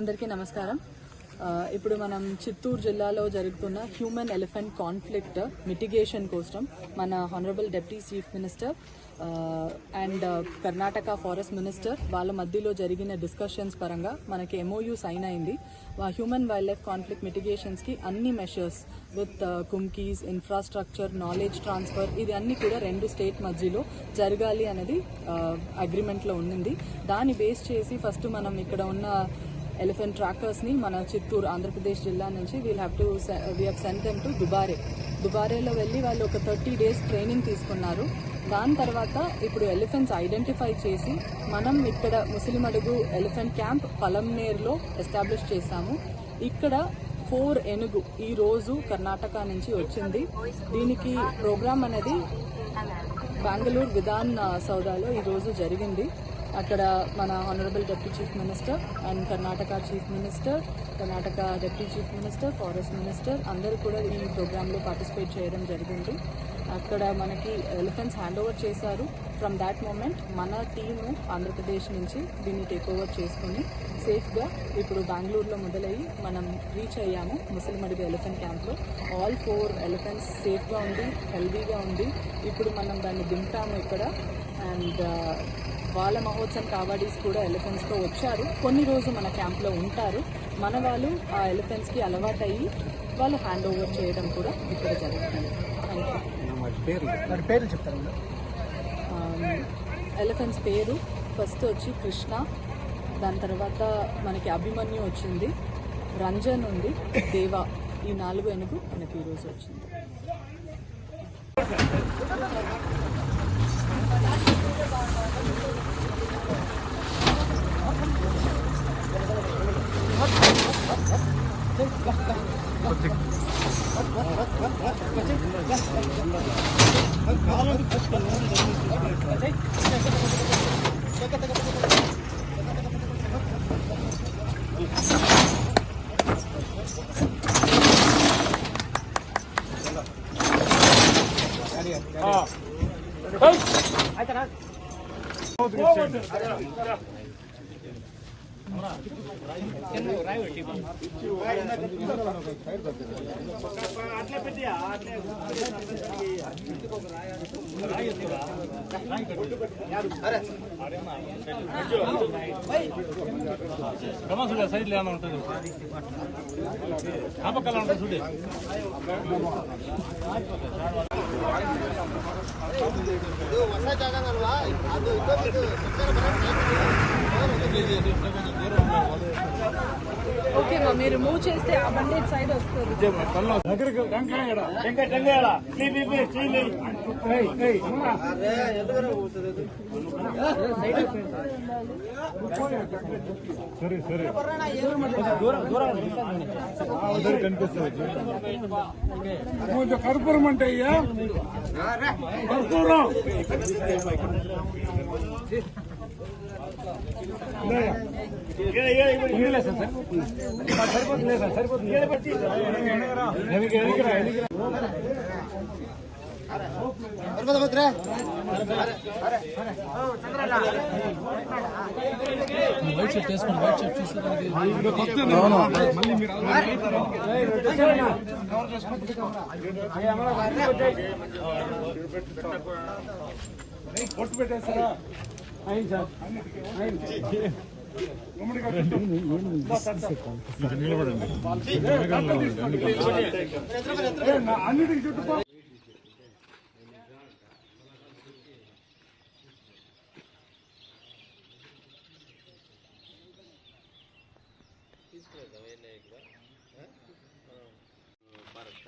అందరికీ నమస్కారం. ఇప్పుడు మనం చిత్తూరు జిల్లాలో జరుగుతున్న హ్యూమన్ ఎలిఫెంట్ కాన్ఫ్లిక్ట్ మిటిగేషన్ కోసం మన honourable deputy chief minister and Karnataka forest minister వాళ్ళ మధ్యలో జరిగిన డిస్కషన్స్ పరంగా మనకి ఎంఓయూ సైన్ అయింది. హ్యూమన్ వైల్డ్ లైఫ్ కాన్ఫ్లిక్ట్ మిటిగేషన్స్కి అన్ని measures with kumkis infrastructure knowledge transfer ఇది అన్ని కూడా రెండు స్టేట్ మధ్యలో జరగాలి అనేది అగ్రిమెంట్లో ఉండింది దాన్ని బేస్ చేసి ఫస్ట్ మనం ఇక్కడ ఉన్న ఎలిఫెంట్ ట్రాకర్స్ని మన చిత్తూరు ఆంధ్రప్రదేశ్ జిల్లా నుంచి we'll have to we have sent them to Dubare దుబారేలో వెళ్ళి వాళ్ళు ఒక థర్టీ డేస్ ట్రైనింగ్ తీసుకున్నారు. దాని తర్వాత ఇప్పుడు ఎలిఫెంట్స్ ఐడెంటిఫై చేసి మనం ఇక్కడ ముస్లిం అడుగు ఎలిఫెంట్ క్యాంప్ పలంనేర్లో ఎస్టాబ్లిష్ చేశాము. ఇక్కడ ఫోర్ ఎనుగు ఈ రోజు కర్ణాటక నుంచి వచ్చింది. దీనికి ప్రోగ్రామ్ అనేది బెంగళూరు విధాన్ సౌదాలో ఈ రోజు జరిగింది. అక్కడ మన honourable deputy chief minister and Karnataka chief minister Karnataka deputy chief minister forest minister అందరూ కూడా ఈ ప్రోగ్రాంలో పార్టిసిపేట్ చేయడం జరిగింది. అక్కడ మనకి ఎలిఫెంట్స్ హ్యాండ్ ఓవర్ చేశారు. ఫ్రమ్ దాట్ మూమెంట్ మన టీము ఆంధ్రప్రదేశ్ నుంచి దీన్ని టేక్ ఓవర్ చేసుకుని సేఫ్గా ఇప్పుడు బెంగళూరులో మొదలయ్యి మనం రీచ్ అయ్యాము ముస్లిం ఎలిఫెంట్ క్యాంప్లో ఆల్ ఫోర్ ఎలిఫెంట్స్ సేఫ్గా ఉంది హెల్దీగా ఉంది ఇప్పుడు మనం దాన్ని దింపాము ఇక్కడ. అండ్ వాళ్ళ మహోత్సవం కావాడీస్ కూడా ఎలిఫెంట్స్తో వచ్చారు. కొన్ని రోజులు మన క్యాంప్లో ఉంటారు. మన వాళ్ళు ఆ ఎలిఫెంట్స్కి అలవాటు అయ్యి వాళ్ళు హ్యాండ్ ఓవర్ చేయడం కూడా ఇక్కడ జరుగుతుంది. చెప్తారు? మేడం ఎలిఫెంట్స్ పేరు ఫస్ట్ వచ్చి కృష్ణ. దాని తర్వాత మనకి అభిమన్యు వచ్చింది. రంజన్ ఉంది. దేవా. ఈ నాలుగు ఎనుగు మనకి ఈరోజు వచ్చింది. ಆಯ್ತಾನಾ చూడ సైడ్ ఏమైనా ఉంటుంది ఆ పక్కన ఉంటుంది చూడే ఓకే మా మీరు మూవ్ చేస్తే ఆ బండి సైడ్ వస్తుంది దగ్గరికి టెంకాయ టెంకాయ టెంకాయ లీ లీ లీ చీ లీ ఏయ్ ఏయ్ అమ్మా సరే సరే దూరం దూరం అందరు కనిపిస్తుంది కొంచెం కర్పూరం అంటే అయ్యా కర్పూరం సరిపోతుంది సార్ సరిపోతుంది వైట్ షర్ట్ వేసుకోండి వైట్ షర్ట్ పొట్టు పెట్టేస్తారా అయింది సార్ అన్నిటికీ చుట్టుపక్కల తీసుకునేది అవన్నీ ఇక్కడ మనం భారత్